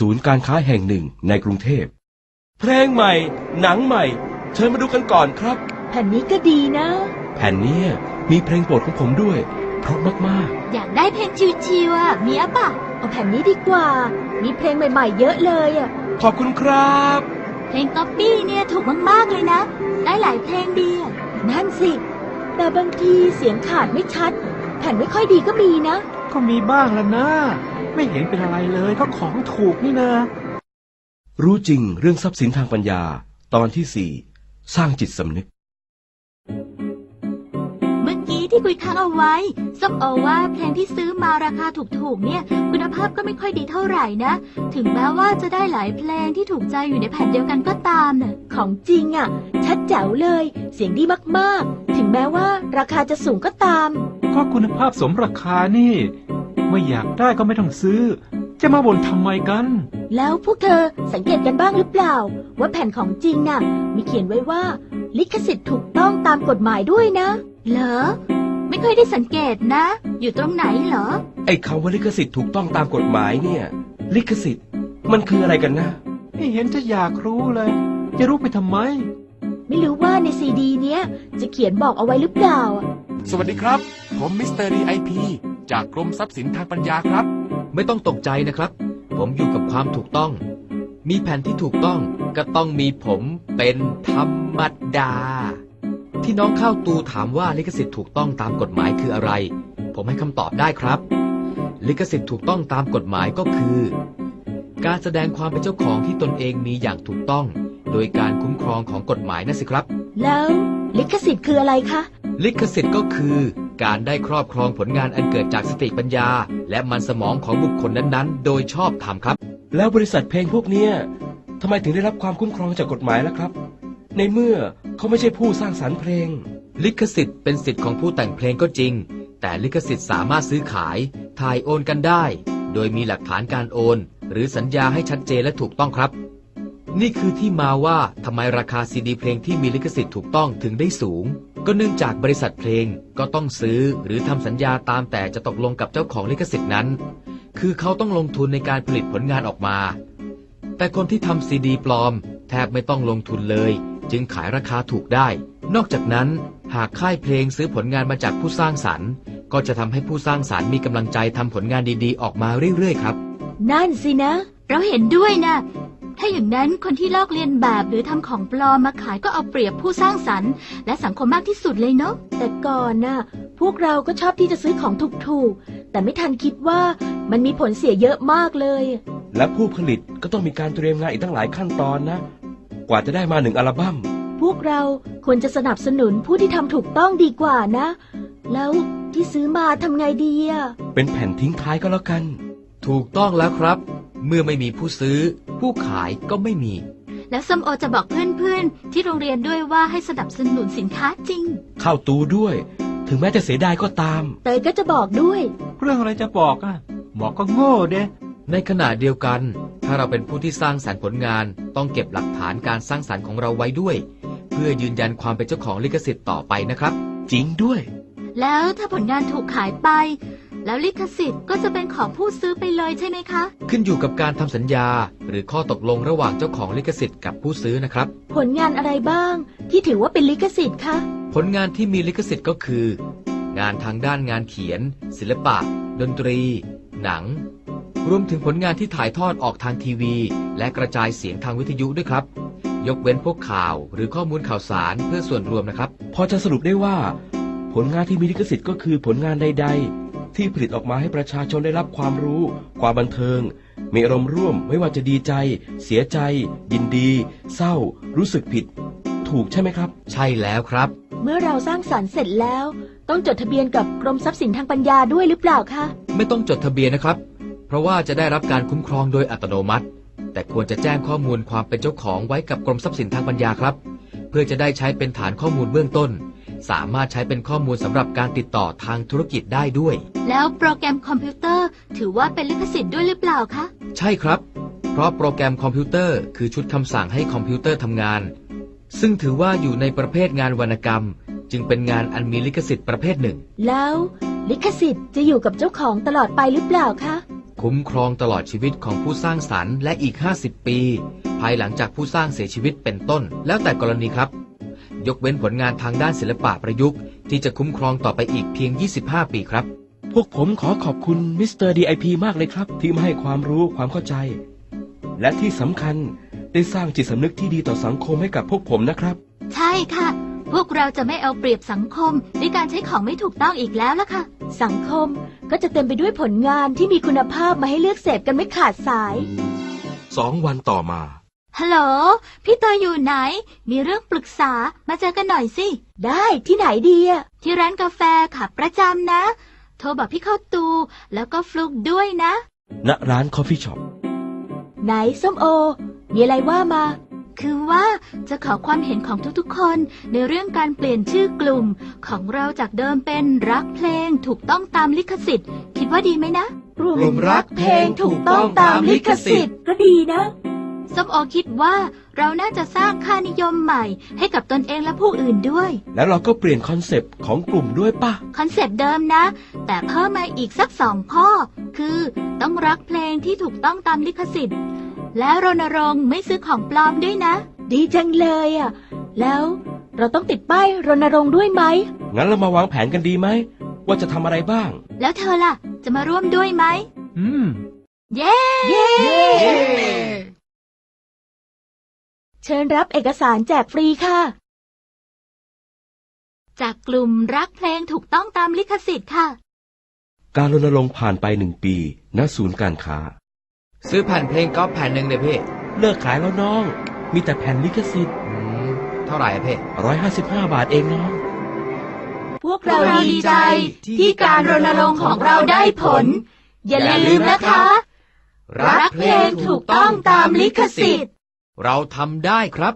ศูนย์การค้าแห่งหนึ่งในกรุงเทพ เพลงใหม่ หนังใหม่ เชิญมาดูกันก่อนครับ แผ่นนี้ก็ดีนะ แผ่นเนี้ยมีเพลงโปรดของผมด้วย เพราะมากอยากได้เพลงชิวๆอะมีอะปะเอาแผ่นนี้ดีกว่า มีเพลงใหม่ ๆ เยอะเลยอะ ๆ ขอบคุณครับ เพลงก๊อปปี้เนี่ยถูกมากๆเลยนะ ได้หลายเพลงดีอะนั่นสิ แต่บางทีเสียงขาดไม่ชัด แผ่นไม่ค่อยดีก็มีนะ ก็มีบ้างแล้วนะ ไม่เห็นเป็นอะไรเลย ก็ของถูกนี่นะรู้จริงเรื่องทรัพย์สินทางปัญญาตอนที่สี่สร้างจิตสำนึก เมื่อกี้ที่คุยค้างเอาไว้ส้มโอว่าเพลงที่ซื้อมาราคาถูกๆเนี่ย คุณภาพก็ไม่ค่อยดีเท่าไหร่นะ ถึงแม้ว่าจะได้หลายเพลงที่ถูกใจอยู่ในแผ่นเดียวกันก็ตามน่ะของจริงอะ ชัดแจ๋วเลย เสียงดีมากๆ ถึงแม้ว่าราคาจะสูงก็ตาม ก็คุณภาพสมราคานี่ ไม่อยากได้ก็ไม่ต้องซื้อ จะมาบ่นทำไมกัน แล้วพวกเธอสังเกตกันบ้างหรือเปล่า ว่าแผ่นของจริงน่ะ มีเขียนไว้ว่า ลิขสิทธิ์ถูกต้องตามกฎหมายด้วยนะ เหรอ ไม่ค่อยได้สังเกตนะ อยู่ตรงไหนเหรอ ไอ้คำว่าลิขสิทธิ์ถูกต้องตามกฎหมายเนี่ย ลิขสิทธิ์มันคืออะไรกันนะไม่เห็นจะอยากรู้เลย จะรู้ไปทำไม ไม่รู้ว่าในซีดี เนี้ยจะเขียนบอกเอาไว้หรือเปล่า สวัสดีครับ ผมมิสเตอร์ดีไอพี จากกรมทรัพย์สินทางปัญญาครับ ไม่ต้องตกใจนะครับ ผมอยู่กับความถูกต้อง มีแผ่นที่ถูกต้องก็ต้องมีผมเป็นธรรมดา ที่น้องข้าวตูถามว่าลิขสิทธิ์ถูกต้องตามกฎหมายคืออะไร ผมให้คำตอบได้ครับ ลิขสิทธิ์ถูกต้องตามกฎหมายก็คือ การแสดงความเป็นเจ้าของที่ตนเองมีอย่างถูกต้อง โดยการคุ้มครองของกฎหมายนั่นสิครับ แล้วลิขสิทธิ์คืออะไรคะ ลิขสิทธิ์ก็คือ การได้ครอบครองผลงานอันเกิดจากสติปัญญา และมันสมองของบุคคลนั้นๆ โดยชอบธรรมครับ แล้วบริษัทเพลงพวกเนี้ยทำไมถึงได้รับความคุ้มครองจากกฎหมายล่ะครับ ในเมื่อเขาไม่ใช่ผู้สร้างสรรค์เพลง ลิขสิทธิ์เป็นสิทธิ์ของผู้แต่งเพลงก็จริง แต่ลิขสิทธิ์สามารถซื้อขาย ถ่ายโอนกันได้ โดยมีหลักฐานการโอน หรือสัญญาให้ชัดเจนและถูกต้องครับ นี่คือที่มาว่าทำไมราคาซีดีเพลงที่มีลิขสิทธิ์ถูกต้องถึงได้สูง ก็เนื่องจากบริษัทเพลงก็ต้องซื้อหรือทำสัญญาตามแต่จะตกลงกับเจ้าของลิขสิทธิ์นั้น คือเขาต้องลงทุนในการผลิตผลงานออกมา แต่คนที่ทำซีดีปลอม แทบไม่ต้องลงทุนเลย จึงขายราคาถูกได้ นอกจากนั้น หากค่ายเพลงซื้อผลงานมาจากผู้สร้างสรรค์ ก็จะทำให้ผู้สร้างสรรค์มีกำลังใจทำผลงานดีๆ ออกมาเรื่อยๆครับ นั่นสินะ เราเห็นด้วยนะ ถ้าอย่างนั้นคนที่ลอกเลียนแบบหรือทำของปลอมมาขายก็เอาเปรียบผู้สร้างสรรค์ และสังคมมากที่สุดเลยเนาะ แต่ก่อนน่ะ พวกเราก็ชอบที่จะซื้อของถูกๆ แต่ไม่ทันคิดว่ามันมีผลเสียเยอะมากเลย และผู้ผลิตก็ต้องมีการเตรียมงานอีกตั้งหลายขั้นตอนนะ กว่าจะได้มาหนึ่งอัลบั้ม พวกเราควรจะสนับสนุนผู้ที่ทำถูกต้องดีกว่านะ แล้วที่ซื้อมาทำไงดีอะเป็นแผ่นทิ้งท้ายก็แล้วกัน ถูกต้องแล้วครับ เมื่อไม่มีผู้ซื้อ ผู้ขายก็ไม่มี แล้วส้มโอจะบอกเพื่อนๆ ที่โรงเรียนด้วยว่าให้สนับสนุนสินค้าจริงเข้าตูด้วย ถึงแม้จะเสียดายก็ตาม เตยก็จะบอกด้วย เรื่องอะไรจะบอกอะบอกก็โง่เด้ในขณะเดียวกัน ถ้าเราเป็นผู้ที่สร้างสรรค์ผลงาน ต้องเก็บหลักฐานการสร้างสรรค์ของเราไว้ด้วย เพื่อยืนยันความเป็นเจ้าของลิขสิทธิ์ต่อไปนะครับ จริงด้วย แล้วถ้าผลงานถูกขายไป แล้วลิขสิทธิ์ก็จะเป็นของผู้ซื้อไปเลยใช่ไหมคะ ขึ้นอยู่กับการทำสัญญา หรือข้อตกลงระหว่างเจ้าของลิขสิทธิ์กับผู้ซื้อนะครับ ผลงานอะไรบ้าง ที่ถือว่าเป็นลิขสิทธิ์คะผลงานที่มีลิขสิทธิ์ก็คือ งานทางด้านงานเขียน ศิลปะ ดนตรี หนัง รวมถึงผลงานที่ถ่ายทอดออกทางทีวี และกระจายเสียงทางวิทยุด้วยครับ ยกเว้นพวกข่าวหรือข้อมูลข่าวสารเพื่อส่วนรวมนะครับ พอจะสรุปได้ว่า ผลงานที่มีลิขสิทธิ์ก็คือผลงานใดๆ ที่ผลิตออกมาให้ประชาชนได้รับความรู้ ความบันเทิง มีอารมณ์ร่วมไม่ว่าจะดีใจ เสียใจ ยินดี เศร้า รู้สึกผิด ถูกใช่ไหมครับ ใช่แล้วครับ เมื่อเราสร้างสรรค์เสร็จแล้ว ต้องจดทะเบียนกับกรมทรัพย์สินทางปัญญาด้วยหรือเปล่าคะไม่ต้องจดทะเบียนนะครับ เพราะว่าจะได้รับการคุ้มครองโดยอัตโนมัติ แต่ควรจะแจ้งข้อมูลความเป็นเจ้าของไว้กับกรมทรัพย์สินทางปัญญาครับ เพื่อจะได้ใช้เป็นฐานข้อมูลเบื้องต้น สามารถใช้เป็นข้อมูลสำหรับการติดต่อทางธุรกิจได้ด้วย แล้วโปรแกรมคอมพิวเตอร์ถือว่าเป็นลิขสิทธิ์ด้วยหรือเปล่าคะ ใช่ครับ เพราะโปรแกรมคอมพิวเตอร์คือชุดคำสั่งให้คอมพิวเตอร์ทำงาน ซึ่งถือว่าอยู่ในประเภทงานวรรณกรรม จึงเป็นงานอันมีลิขสิทธิ์ประเภทหนึ่ง แล้วลิขสิทธิ์จะอยู่กับเจ้าของตลอดไปหรือเปล่าคะ คุ้มครองตลอดชีวิตของผู้สร้างสรรค์และอีก 50 ปี ภายหลังจากผู้สร้างเสียชีวิตเป็นต้น แล้วแต่กรณีครับ ยกเว้นผลงานทางด้านศิลปะประยุกต์ ที่จะคุ้มครองต่อไปอีกเพียง 25 ปีครับ พวกผมขอขอบคุณมิสเตอร์ดีไอพีมากเลยครับ ที่มาให้ความรู้ความเข้าใจ และที่สำคัญได้สร้างจิตสำนึกที่ดีต่อสังคมให้กับพวกผมนะครับ ใช่ค่ะ พวกเราจะไม่เอาเปรียบสังคมด้วยการใช้ของไม่ถูกต้องอีกแล้วล่ะค่ะ สังคมก็จะเต็มไปด้วยผลงานที่มีคุณภาพมาให้เลือกเสพกันไม่ขาดสาย สองวันต่อมา ฮัลโหล พี่เตยอยู่ไหน มีเรื่องปรึกษา มาเจอกันหน่อยสิ ได้ที่ไหนดีอะที่ร้านกาแฟค่ะประจำนะ โทรบอกพี่เข้าตู แล้วก็ฟลุกด้วยนะ ณร้านคอฟฟี่ช็อปไหนส้มโอ มีอะไรว่ามา คือว่าจะขอความเห็นของทุกๆ คนในเรื่องการเปลี่ยนชื่อกลุ่ม ของเราจากเดิมเป็นรักเพลงถูกต้องตามลิขสิทธิ์ คิดว่าดีไหมนะ กลุ่กลุ่มรักเพลงถูกต้องตามลิขสิทธิ์ ก็ดีนะ ส้มโอคิดว่าเราน่าจะสร้างค่านิยมใหม่ ให้กับตนเองและผู้อื่นด้วย แล้วเราก็เปลี่ยนคอนเซปต์ของกลุ่มด้วยป่ะ คอนเซปต์เดิมนะ แต่เพิ่มมาอีกสักสองข้อ คือต้องรักเพลงที่ถูกต้องตามลิขสิทธิ์ และรณรงค์ไม่ซื้อของปลอมด้วยนะ ดีจังเลยอะแล้วเราต้องติดป้ายรณรงค์ด้วยไหม งั้นเรามาวางแผนกันดีไหม ว่าจะทำอะไรบ้าง แล้วเธอล่ะ จะมาร่วมด้วยไหม อืม เย้ เย้ เชิญรับเอกสารแจกฟรีค่ะ จากกลุ่มรักเพลงถูกต้องตามลิขสิทธิ์ค่ะ การรณรงค์ผ่านไปหนึ่งปีณศูนย์การค้า ซื้อแผ่นเพลงก๊อฟแผ่นหนึ่งเลยพี่เลิกขายแล้วน้อง มีแต่แผ่นลิขสิทธิ์อืมเท่าไหร่อะพี่155บาทเองน้อง พวกเราเราดีใจที่การรณรงค์ของเราได้ผล อย่าลืมนะคะ รักเพลงถูกต้องตามลิขสิทธิ์ เราทำได้ครับ